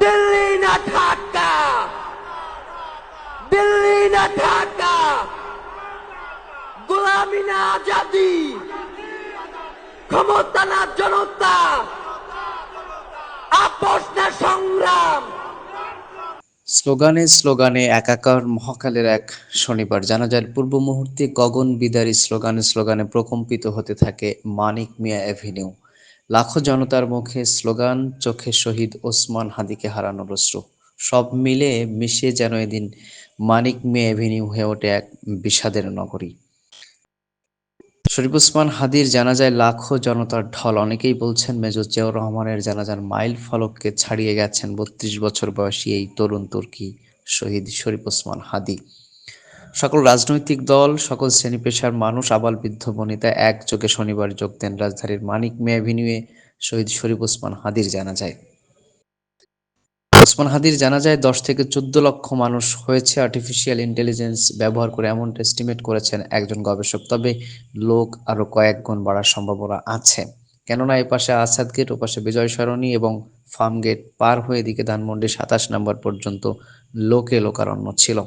দিল্লি না ঢাকা। দিল্লি না ঢাকা। না আজাদি। ক্ষমতা না জনতা। আপোষ না সংগ্রাম। স্লোগানে স্লোগানে একাকার মহাকালের এক শনিবার জানাজার পূর্ব মুহূর্তে গগন বিদারী স্লোগানে স্লোগানে প্রকম্পিত হতে থাকে মানিক মিয়া অ্যাভিনিউ লাখো জনতার মুখে স্লোগান, চোখে শহীদ ওসমান হাদিকে হারানোর অশ্রু সব মিলে মিশে যেন এদিন মানিক মিয়া অ্যাভিনিউ হয়ে ওঠে এক বিষাদের নগরী। শরীফ ওসমান হাদির জানাজায় লাখো জনতার ঢল। অনেকেই বলছেন, মেজর জিয়াউর রহমানের জানাজার মাইল ফলককে ছাড়িয়ে গেছেন বত্রিশ বছর বয়সী এই তরুণ তুর্কি শহীদ শরীফ ওসমান হাদি। সকল রাজনৈতিক দল, সকল শ্রেণি পেশার মানুষ আবাল বৃদ্ধ বনিতা একযোগে শনিবার যোগ দেন রাজধানীর মানিক মে অ্যাভিনিউয়ে শহীদ শরীফ ওসমান হাদির জানা যায়। ওসমান হাদির জানা যায়, দশ থেকে চোদ্দ লক্ষ মানুষ হয়েছে আর্টিফিশিয়াল ইন্টেলিজেন্স ব্যবহার করে, এমনটা এস্টিমেট করেছেন একজন গবেষক। তবে লোক আরও কয়েক গুণ বাড়ার সম্ভাবনা আছে। কেননা এপাশে আসাদ গেট ওপাশে বিজয় সরণি এবং ফার্ম গেট পার হয়ে এদিকে ধানমন্ডি সাতাশ নম্বর পর্যন্ত লোকে লোকারণ্য ছিল।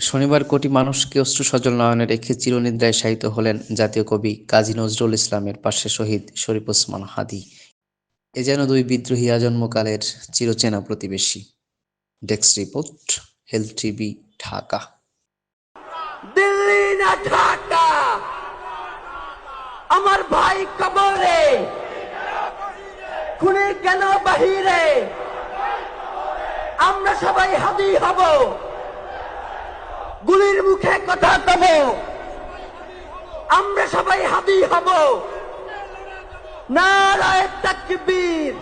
শনিবার কোটি মানুষকে অশ্রু সজল নয়নে রেখে চিরনিদ্রায় শায়িত হলেন জাতীয় কবি কাজী নজরুল ইসলামের পাশে শহীদ শরীফ ওসমান হাদি। এ যেন দুই বিদ্রোহী আজন্মকালের চিরচেনা প্রতিবেশী। Desk report, health TV, Dhaka. Delhi না ঢাকা? আমার ভাই কবরে। খুনে কেন বাহিরে? আমরা সবাই হাদি হব। মুখে কথা কব আমরা সবাই হাবি হব। নারায় তাকবীর।